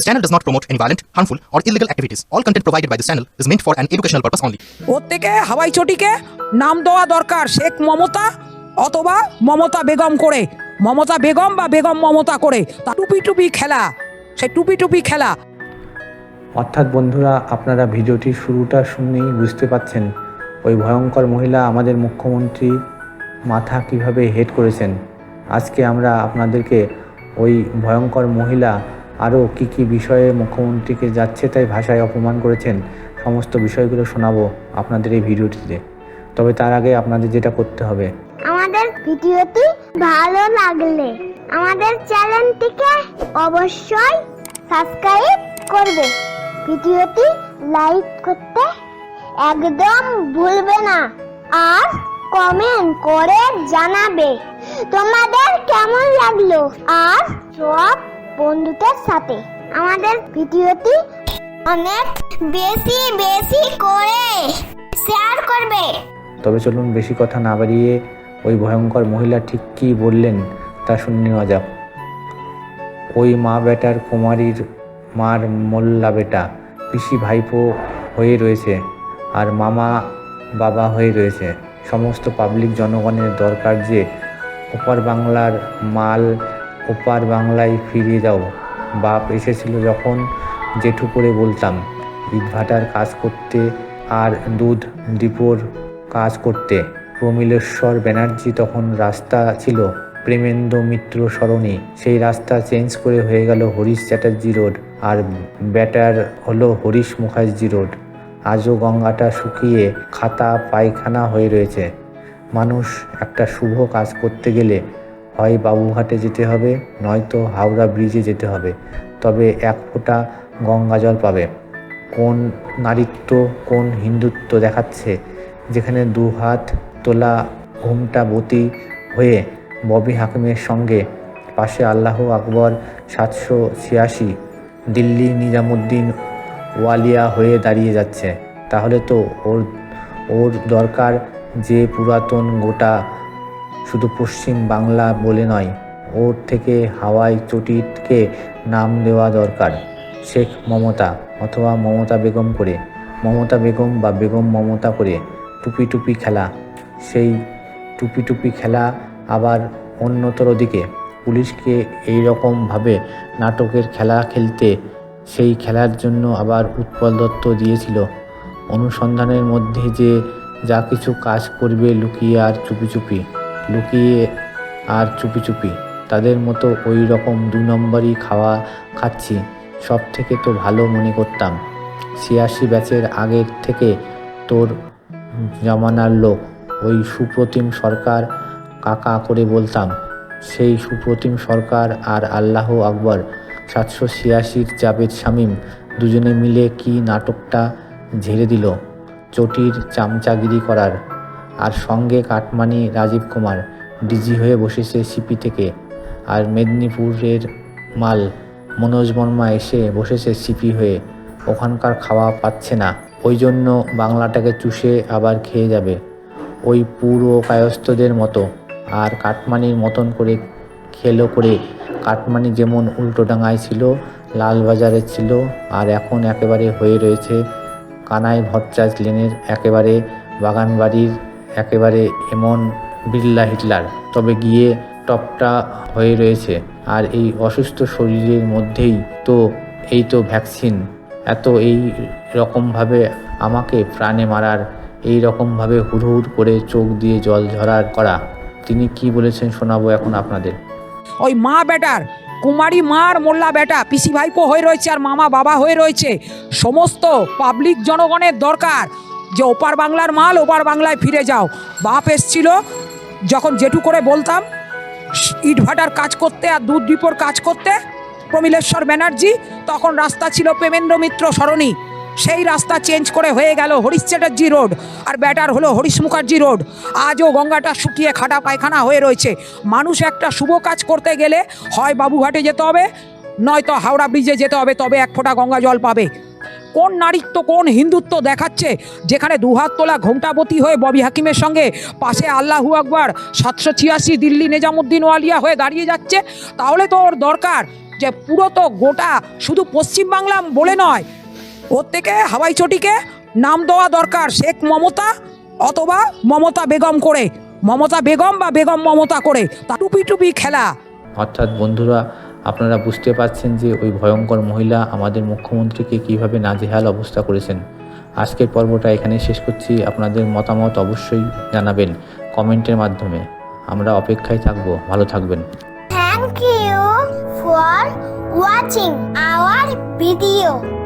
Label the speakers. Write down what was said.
Speaker 1: This channel does not promote any violent, harmful, or illegal activities. All content provided by this channel is meant for an educational purpose only.
Speaker 2: ওর থেকে হাওয়াই চটিকে নাম দেওয়া দরকার শেখ মমতা অথবা মমতা বেগম করে। মমতা বেগম বা বেগম মমতা করে। তা টুপি টুপি খেলা। সে টুপি টুপি খেলা।
Speaker 3: অর্থাৎ বন্ধুরা আপনারা ভিডিওটির শুরুটা শুনেই বুঝতে পাচ্ছেন ওই ভয়ঙ্কর মহিলা আমাদের মুখ্যমন্ত্রী মাথা কীভাবে হেড করেছেন। আজকে আমরা আপনাদেরকে ওই ভয়ঙ্কর মহিলা আরও কি কি বিষয়ে মুখ্যমন্ত্রীকে যাচ্ছে তাই ভাষায় অপমান করেছেন, সমস্ত বিষয়গুলো শোনাবো আপনাদের এই ভিডিওটিতে। তবে তার আগে আপনাদের যেটা করতে হবে।
Speaker 4: আমাদের ভিডিওটি ভালো লাগলে আমাদের চ্যানেলটিকে অবশ্যই সাবস্ক্রাইব করবে। ভিডিওটি লাইক করতে একদম ভুলবে না আর কমেন্ট করে জানাবে। তোমাদের কেমন লাগল? আর সব বন্ধুদের সাথে। আমাদের ভিডিওটি অনেক বেশি বেশি করে শেয়ার করবে।
Speaker 3: তবে চলুন বেশি কথা না বাড়িয়ে ওই ভয়ঙ্কর মহিলা ঠিক কী বললেন তা শুনে নেওয়া যাক। ওই মা বেটার কুমারীর মার মোল্লা বেটা, পিসি ভাইপো হয়ে রয়েছে আর মামা বাবা হয়ে রয়েছে। সমস্ত পাবলিক জনগণের দরকার যে ওপার বাংলার মাল ওপার বাংলায় ফিরিয়ে দাও। বাপ এসেছিল যখন জেঠু করে বলতাম ইটভাটার কাজ করতে আর দুধ ডিপোর কাজ করতে। প্রমিলেশ্বর ব্যানার্জি তখন রাস্তা ছিল প্রেমেন্দ্র মিত্র সরণি। সেই রাস্তা চেঞ্জ করে হয়ে গেল হরিশ চ্যাটার্জি রোড আর ব্যাটার হলো হরিশ মুখার্জি রোড। আজও গঙ্গাটা শুকিয়ে খাতা পায়খানা হয়ে রয়েছে। মানুষ একটা শুভ কাজ করতে গেলে হয় বাবুঘাটে যেতে হবে, নয়তো হাওড়া ব্রিজে যেতে হবে। তবে এক ফোঁটা গঙ্গা জল পাবে। কোন নারীত্ব, কোন হিন্দুত্ব দেখাচ্ছে? যেখানে দু হাত তোলা ঘুমটা বতী হয়ে ববি হাকিমের সঙ্গে পাশে আল্লাহ আকবর সাতশো ছিয়াশি, দিল্লি নিজামুদ্দিন ওয়ালিয়া হয়ে দাঁড়িয়ে যাচ্ছে। তাহলে তো ওর ওর দরকার যে পুরাতন গোটা শুধু পশ্চিম বাংলা বলে নয়, ওর থেকে হাওয়াই চটিকে নাম দেওয়া দরকার। শেখ মমতা অথবা মমতা বেগম করে, মমতা বেগম বা বেগম মমতা করে, টুপি টুপি খেলা। সেই টুপি টুপি খেলা আবার অন্যতর দিকে। পুলিশকে এই রকমভাবে নাটকের খেলা খেলতে, সেই খেলার জন্য আবার উৎপল দত্ত দিয়েছিল। অনুসন্ধানের মধ্যে যে যা কিছু কাজ করবে লুকিয়ে আর চুপি চুপি। লুকিয়ে আর চুপি চুপি। তাদের মতো ওই রকম দু নম্বরই খাওয়া খাচ্ছি, সব থেকে তো ভালো মনে করতাম। ছিয়াশি ব্যাচের আগের থেকে তোর জমানার লোক, ওই সুপ্রতিম সরকার কাকা করে বলতাম। সেই সুপ্রতিম সরকার আর আল্লাহ আকবর, সাতশো ছিয়াশির জাবেদ শামীম দুজনে মিলে কি নাটকটা ঝেড়ে দিল, চটির চামচাগিরি করার। আর সঙ্গে কাটমানি রাজীব কুমার, ডিজি হয়ে বসেছে সিপি থেকে। আর মেদিনীপুরের মাল, মনোজ বর্মা এসে বসেছে সিপি হয়ে। ওখানকার খাওয়া পাচ্ছে না। ওই জন্য বাংলাটাকে চুষে আবার খেয়ে যাবে। ওই পুরো কায়স্থদের মতো। আর কাটমানির মতন করে খেলো করে। কাটমানি যেমন উল্টোডাঙায় ছিল লালবাজারে ছিল, আর এখন একেবারে হয়ে রয়েছে কানাই ভট্টাচ লেনের একেবারে বাগানবাড়ির একেবারে এমন বিল্লা হিটলার। তবে গিয়ে টপটা হয়ে রয়েছে। আর এই অসুস্থ শরীরের মধ্যেই তো, এই তো ভ্যাকসিন। এত এই রকমভাবে আমাকে প্রাণে মারার, এই রকমভাবে হুড়হুড় করে চোখ দিয়ে জল ঝরার করা। তিনি কি বলেছেন শোনাবো এখন আপনাদের?
Speaker 2: ওই মা বেটার, কুমারী মার মোল্লা বেটা, পিসি ভাইপো হয়ে রয়েছে আর মামা বাবা হয়ে রয়েছে। সমস্ত পাবলিক জনগণের দরকার। যে ওপার বাংলার মাল, ওপার বাংলায় ফিরে যাও। বাপ এসছিল, যখন জেঠু করে বলতাম, ইট ভাটার কাজ করতে আর দুধ ডিপোর কাজ করতে, প্রমিলেশ্বর ব্যানার্জি, তখন রাস্তা ছিল প্রেমেন্দ্র মিত্র সরণি। সেই রাস্তা চেঞ্জ করে হয়ে গেল হরিশ চ্যাটার্জি রোড, আর ব্যাটার হলো হরিশ মুখার্জি রোড। আজও গঙ্গাটা শুকিয়ে খাটা পায়খানা হয়ে রয়েছে। মানুষ একটা শুভ কাজ করতে গেলে হয় বাবুঘাটে যেতে হবে, নয়তো হাওড়া ব্রিজে যেতে হবে, তবে এক ফোঁটা গঙ্গা জল পাবে। কোন নারীত্ব, কোন হিন্দুত্ব দেখাচ্ছে? যেখানে দুহাত তোলা ঘোমটাবতী হয়ে ববি হাকিমের সঙ্গে পাশে আল্লাহু আকবর সাতশো ছিয়াশি দিল্লি নিজামুদ্দিন ওয়ালিয়া হয়ে দাঁড়িয়ে যাচ্ছে। তাহলে তো ওর দরকার যে পুরো তো গোটা শুধু পশ্চিমবাংলা বলে নয়, ওর থেকে হাওয়াই চটিকে নাম দেওয়া দরকার শেখ মমতা অথবা মমতা বেগম করে। মমতা বেগম বা বেগম মমতা করে। তা টুপি টুপি খেলা।
Speaker 3: অর্থাৎ বন্ধুরা আপনারা বুঝতে পারছেন যে ওই ভয়ঙ্কর মহিলা আমাদের মুখ্যমন্ত্রীকে কীভাবে নাজেহাল অবস্থা করেছেন। আজকের পর্বটা এখানে শেষ করছি। আপনাদের মতামত অবশ্যই জানাবেন কমেন্টের মাধ্যমে। আমরা অপেক্ষায় থাকব। ভালো থাকবেন।
Speaker 4: Thank you for watching our video.